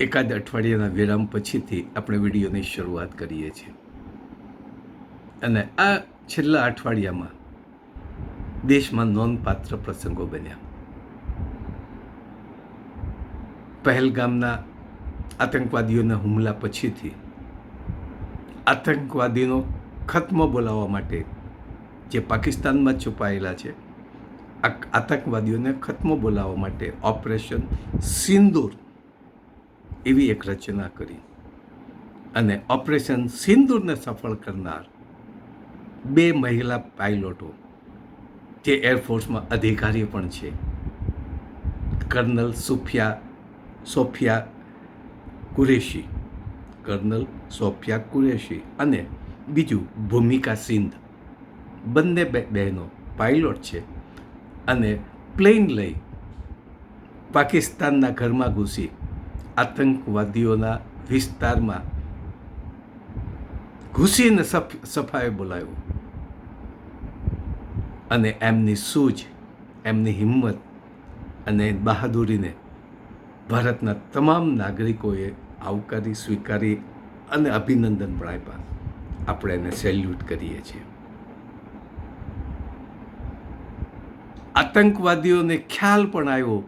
એકાદ અઠવાડિયાના વિરામ પછીથી આપણે વિડીયોની શરૂઆત કરીએ છીએ. અને આ છેલ્લા અઠવાડિયામાં દેશમાં નોંધપાત્ર પ્રસંગો બન્યા. પહેલગામના આતંકવાદીઓના હુમલા પછીથી આતંકવાદીનો ખત્મો બોલાવવા માટે જે પાકિસ્તાનમાં છુપાયેલા છે આતંકવાદીઓને ખત્મો બોલાવવા માટે ઓપરેશન સિંદૂર એવી એક રચના કરી. અને ઓપરેશન સિંદૂરને સફળ કરનાર બે મહિલા પાયલોટો, જે એરફોર્સમાં અધિકારી પણ છે. કર્નલ સુફિયા, સોફિયા કુરેશી. કર્નલ સોફિયા કુરેશી અને બીજું ભૂમિકા સિંધ. બંને બહેનો પાયલોટ છે અને પ્લેન લઈ પાકિસ્તાનના ઘરમાં ઘૂસી આતંકવાદીઓના વિસ્તારમાં ઘૂસીને સફ સફાઈ બોલાવ્યું અને એમની સૂઝ, એમની હિંમત અને બહાદુરીને ભારતના તમામ નાગરિકોએ આવકારી, સ્વીકારી અને અભિનંદન પણ આપ્યા. આપણે એને સેલ્યુટ કરીએ છીએ. આતંકવાદીઓને ખ્યાલ પણ આવ્યો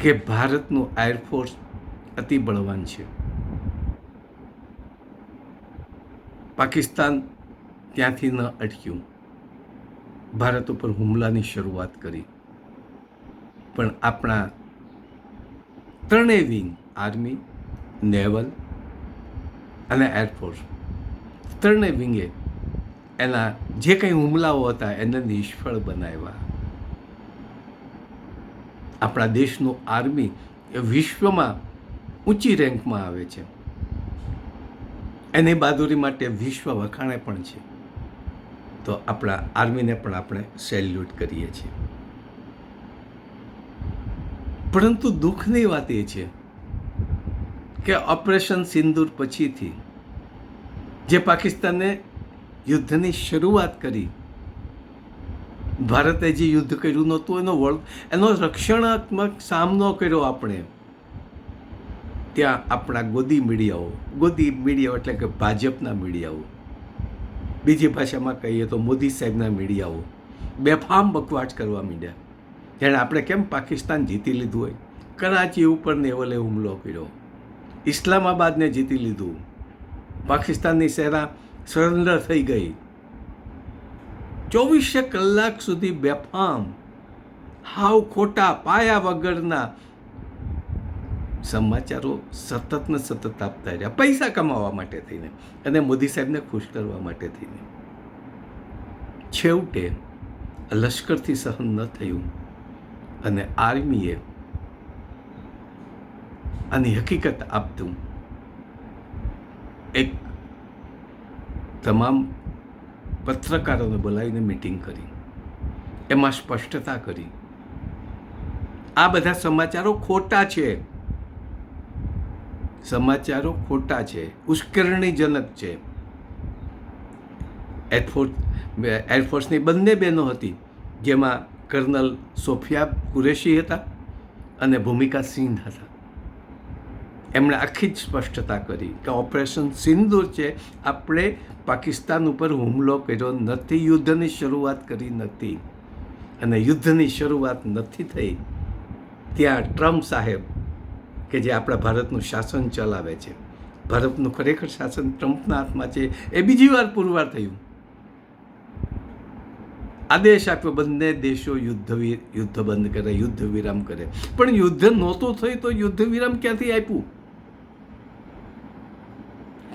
કે ભારતનું એરફોર્સ અતિ બળવાન છે. પાકિસ્તાન ત્યાંથી ન અટક્યું. ભારત ઉપર હુમલાની શરૂઆત કરી. પણ આપણા ત્રણેય વિંગ, આર્મી, નેવલ અને એરફોર્સ ત્રણેય વિંગે એના જે કંઈ હુમલાઓ હતા એને નિષ્ફળ બનાવ્યા. આપણા દેશનું આર્મી એ વિશ્વમાં ઊંચી રેન્કમાં આવે છે. એની બહાદુરી માટે વિશ્વ વખાણે પણ છે. તો આપણા આર્મીને પણ આપણે સેલ્યુટ કરીએ છીએ. પરંતુ દુઃખની વાત એ છે કે ઓપરેશન સિંદૂર પછીથી જે પાકિસ્તાને યુદ્ધની શરૂઆત કરી ભારતે જે યુદ્ધ કર્યું નહોતું, એનો વળ એનો રક્ષણાત્મક સામનો કર્યો આપણે. ત્યાં આપણા ગોદી મીડિયાઓ ગોદી મીડિયાઓ એટલે કે ભાજપના મીડિયાઓ. બીજી ભાષામાં કહીએ તો મોદી સાહેબના મીડિયાઓ. બેફામ બકવાટ કરવા માંડ્યા. જેણે આપણે કેમ પાકિસ્તાન જીતી લીધું હોય? કરાચી ઉપર નેવલે હુમલો કર્યો. ઇસ્લામાબાદને જીતી લીધું. પાકિસ્તાનની સેના સરેન્ડર થઈ ગઈ. ચોવીસે કલાક સુધી બેફામ, હાવ ખોટા પાયા વગરના સમાચારો સતત ને સતત આપતા રહ્યા. પૈસા કમાવા માટે થઈને અને મોદી સાહેબને ખુશ કરવા માટે થઈને. છેવટે લશ્કરથી સહન ન થયું અને આર્મીએ આની હકીકત આપતું એક તમામ પત્રકારોને બોલાવીને મિટિંગ કરી. એમાં સ્પષ્ટતા કરી. આ બધા સમાચારો ખોટા છે. સમાચારો ખોટા છે. ઉશ્કેરણીજનક છે. એરફોર્સ એરફોર્સની બંને બહેનો હતી, જેમાં કર્નલ સોફિયા કુરેશી હતા અને ભૂમિકા સિંધ હતા. એમણે આખી જ સ્પષ્ટતા કરી કે ઓપરેશન સિંદૂર છે. આપણે પાકિસ્તાન ઉપર હુમલો કર્યો નથી. યુદ્ધની શરૂઆત કરી નથી. અને યુદ્ધની શરૂઆત નથી થઈ. ત્યાં ટ્રમ્પ સાહેબ કે જે આપણા ભારતનું શાસન ચલાવે છે. ભારતનું ખરેખર શાસન ટ્રમ્પના હાથમાં છે. એ બીજી વાર પુરવાર થયું. આદેશ આપ્યો, બંને દેશો યુદ્ધ યુદ્ધ બંધ કરે, યુદ્ધ વિરામ કરે. પણ યુદ્ધ નહોતું થયું તો યુદ્ધ વિરામ ક્યાંથી આપ્યું?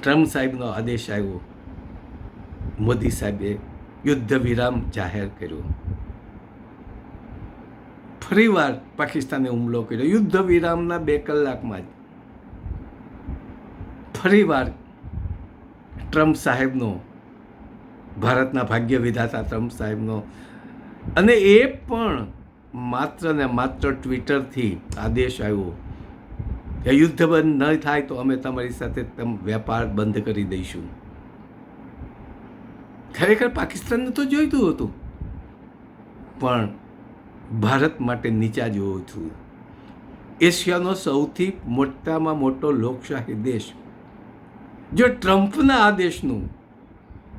ટ્રમ્પ સાહેબનો આદેશ આવ્યો. મોદી સાહેબે યુદ્ધ વિરામ જાહેર કર્યો. ફરીવાર પાકિસ્તાને હુમલો કર્યો. યુદ્ધ વિરામના બે કલાકમાં જ ફરીવાર ટ્રમ્પ સાહેબનો, ભારતના ભાગ્ય વિધાતા ટ્રમ્પ સાહેબનો અને એ પણ માત્ર ને માત્ર ટ્વિટરથી આદેશ આવ્યો. કે યુદ્ધ બંધ ન થાય તો અમે તમારી સાથે વેપાર બંધ કરી દઈશું. ખરેખર પાકિસ્તાનને તો જોઈતું હતું. પણ ભારત માટે નીચા જોવું છું. એશિયાનો સૌથી મોટામાં મોટો લોકશાહી દેશ. જો ટ્રમ્પના આદેશનું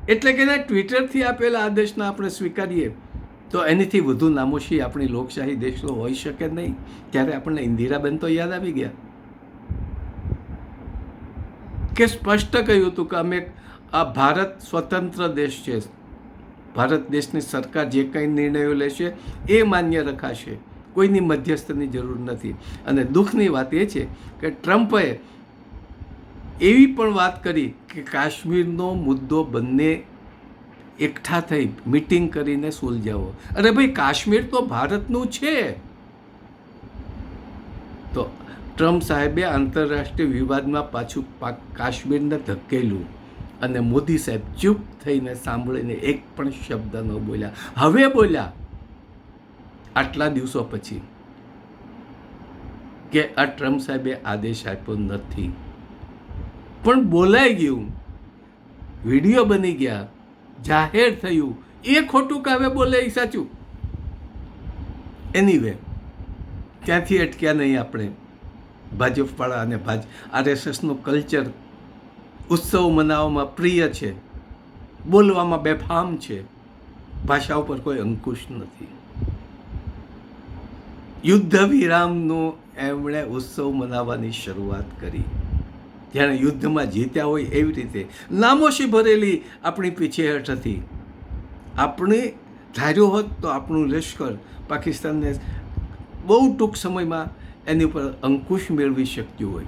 એટલે કે એના ટ્વિટરથી આપેલા આદેશના આપણે સ્વીકારીએ, તો એનીથી વધુ નામોશી આપણી લોકશાહી દેશનો હોઈ શકે નહીં. ત્યારે આપણને ઇન્દિરાબેન તો યાદ આવી ગયા. કે સ્પષ્ટ કહ્યું હતું કે અમે આ ભારત સ્વતંત્ર દેશ છે. ભારત દેશની સરકાર જે કંઈ નિર્ણયો લેશે એ માન્ય રખાશે. કોઈની મધ્યસ્થની જરૂર નથી. અને દુઃખની વાત એ છે કે ટ્રમ્પે એવી પણ વાત કરી કે કાશ્મીરનો મુદ્દો બંને એકઠા થઈ મિટિંગ કરીને સુલઝાવો. અરે ભાઈ, કાશ્મીર તો ભારતનું છે. તો ટ્રમ્પ સાહેબે આંતરરાષ્ટ્રીય વિવાદમાં પાછું પાક કાશ્મીરને ધકેલું અને મોદી સાહેબ ચૂપ થઈને સાંભળીને એક પણ શબ્દ ન બોલ્યા. હવે બોલ્યા, આટલા દિવસો પછી કે આ ટ્રમ્પ સાહેબે આદેશ આપ્યો નથી. પણ બોલાઈ ગયું. વીડિયો બની ગયા. જાહેર થયું. એ ખોટું કાવે બોલે એ સાચું. એની વે ત્યાંથી અટક્યા નહીં આપણે? ભાજપવાળા અને ભાજ આરએસએસનું કલ્ચર ઉત્સવ મનાવવામાં પ્રિય છે, બોલવામાં બેફામ છે, ભાષા ઉપર કોઈ અંકુશ નથી. યુદ્ધ વિરામનો એમણે ઉત્સવ મનાવવાની શરૂઆત કરી. જ્યારે યુદ્ધમાં જીત્યા હોય એવી રીતે નામોશી ભરેલી આપણી પીછેહટ હતી. આપણે ધાર્યો હોત તો આપણું લશ્કર પાકિસ્તાનને બહુ ટૂંક સમયમાં એની ઉપર અંકુશ મેળવી શક્યું હોય.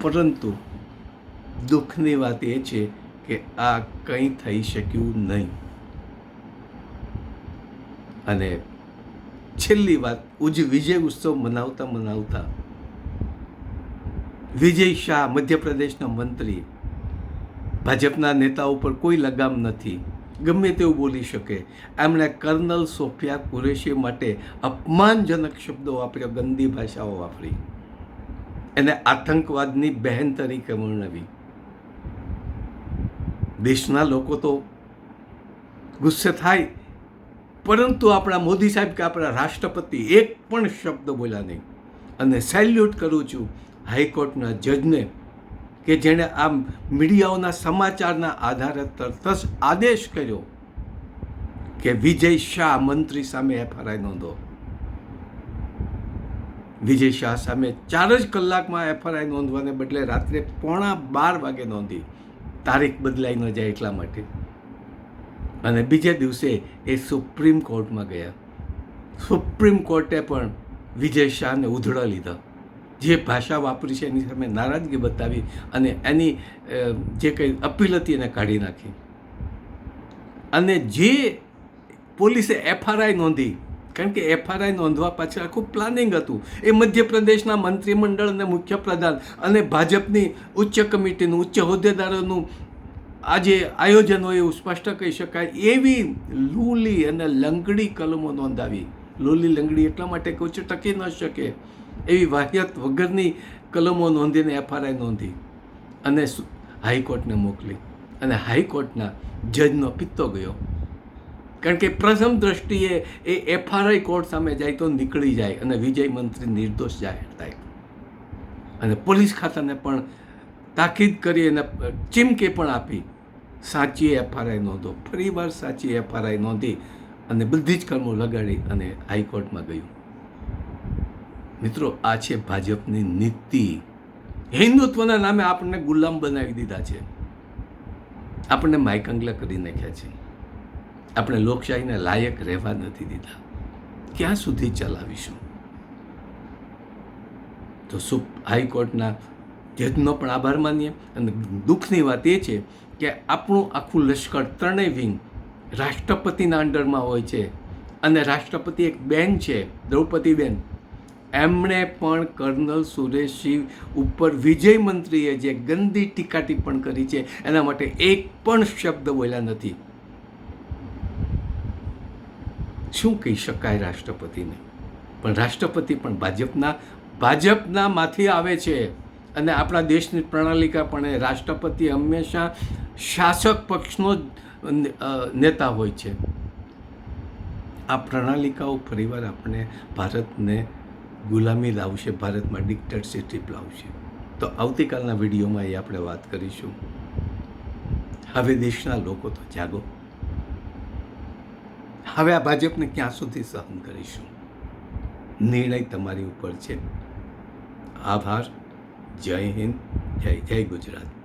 પરંતુ દુઃખની વાત એ છે કે આ કંઈ થઈ શક્યું નહીં. અને છેલ્લી વાત, ઉજ વિજય ઉત્સવ મનાવતા મનાવતા વિજય શાહ, મધ્યપ્રદેશના મંત્રી, ભાજપના નેતા ઉપર કોઈ લગામ નથી. ગમે તેવું બોલી શકે. એમણે કર્નલ સોફિયા કુરેશી માટે અપમાનજનક શબ્દો વાપર્યો, ગંદી ભાષાઓ વાપરી. એને આતંકવાદની બહેન તરીકે વર્ણવી. દેશના લોકો તો ગુસ્સે થાય, પરંતુ આપણા મોદી સાહેબ કે આપણા રાષ્ટ્રપતિ એક પણ શબ્દ બોલ્યા નહીં. અને સેલ્યુટ કરું છું હાઈકોર્ટના જજને કે જેણે આ મીડિયાઓના સમાચારના આધારે તરત જ આદેશ કર્યો કે વિજય શાહ મંત્રી સામે એફઆરઆઈ નોંધો. વિજય શાહ સામે ચાર જ કલાકમાં એફઆરઆઈ નોંધવાને બદલે રાત્રે પોણા બાર વાગે નોંધી. તારીખ બદલાઈ ન જાય એટલા માટે. અને બીજે દિવસે એ સુપ્રીમ કોર્ટમાં ગયા. સુપ્રીમ કોર્ટે પણ વિજય શાહને ઉધડા લીધા. જે ભાષા વાપરી છે એની સામે નારાજગી બતાવી અને એની જે કંઈ અપીલ હતી એને કાઢી નાખી. અને જે પોલીસે એફઆરઆઈ નોંધી, કારણ કે એફઆરઆઈ નોંધવા પાછળ આખું પ્લાનિંગ હતું. એ મધ્યપ્રદેશના મંત્રીમંડળ અને મુખ્યપ્રધાન અને ભાજપની ઉચ્ચ કમિટીનું, ઉચ્ચ હોદ્દેદારોનું આજે આયોજન હોય એવું સ્પષ્ટ કહી શકાય, એવી લૂલી અને લંગડી કલમો નોંધાવી. લૂલી લંગડી એટલા માટે કહું છું ટકી ન શકે. એવી વાહિયત વગરની કલમો નોંધીને એફઆરઆઈ નોંધી અને હાઈકોર્ટને મોકલી. અને હાઈકોર્ટના જજનો પિત્તો ગયો. કારણ કે પ્રથમ દ્રષ્ટિએ એ એફઆરઆઈ કોર્ટ સામે જાય તો નીકળી જાય અને વિજય મંત્રી નિર્દોષ જાહેર થાય. અને પોલીસ ખાતાને પણ તાકીદ કરી અને ચીમકી પણ આપી, સાચી એફઆરઆઈ નોંધો. ફરીવાર સાચી એફઆરઆઈ નોંધી અને બધી જ કર્મો લગાડી અને હાઈકોર્ટમાં ગયું. મિત્રો, આ છે ભાજપની નીતિ. હિન્દુત્વના નામે આપણને ગુલામ બનાવી દીધા છે. આપણને માયકંગલા કરી નાખ્યા છે. આપણે લોકશાહીને લાયક રહેવા નથી દીધા. ક્યાં સુધી ચલાવીશું? તો સુપ હાઈકોર્ટના જજનો પણ આભાર માનીએ અને દુઃખની વાત એ છે કે આપણું આખું લશ્કર ત્રણેય વિંગ રાષ્ટ્રપતિના અંડરમાં હોય છે અને રાષ્ટ્રપતિ એક બેન છે, દ્રૌપદીબેન. એમણે પણ કર્નલ સુરેશજી ઉપર વિજય મંત્રીએ જે ગંદી ટીકા ટિપ્પણ કરી છે, એના માટે એક પણ શબ્દ બોલ્યા નથી. શું કહી શકાય રાષ્ટ્રપતિને? પણ રાષ્ટ્રપતિ પણ ભાજપના ભાજપના માંથી આવે છે. અને આપણા દેશની પ્રણાલિકા પણ એ રાષ્ટ્રપતિ હંમેશા શાસક પક્ષનો જ નેતા હોય છે. આ પ્રણાલિકાઓ ફરીવાર આપણે ભારતને ગુલામી લાવશે, ભારતમાં ડિક્ટરશીપ લાવશે. તો આવતીકાલના વિડીયોમાં એ આપણે વાત કરીશું. હવે દેશના લોકો તો જાગો. હવે આ ભાજપને ક્યાં સુધી સહન કરીશું? નિર્ણય તમારી ઉપર છે. આભાર. જય હિન્દ. જય જય ગુજરાત.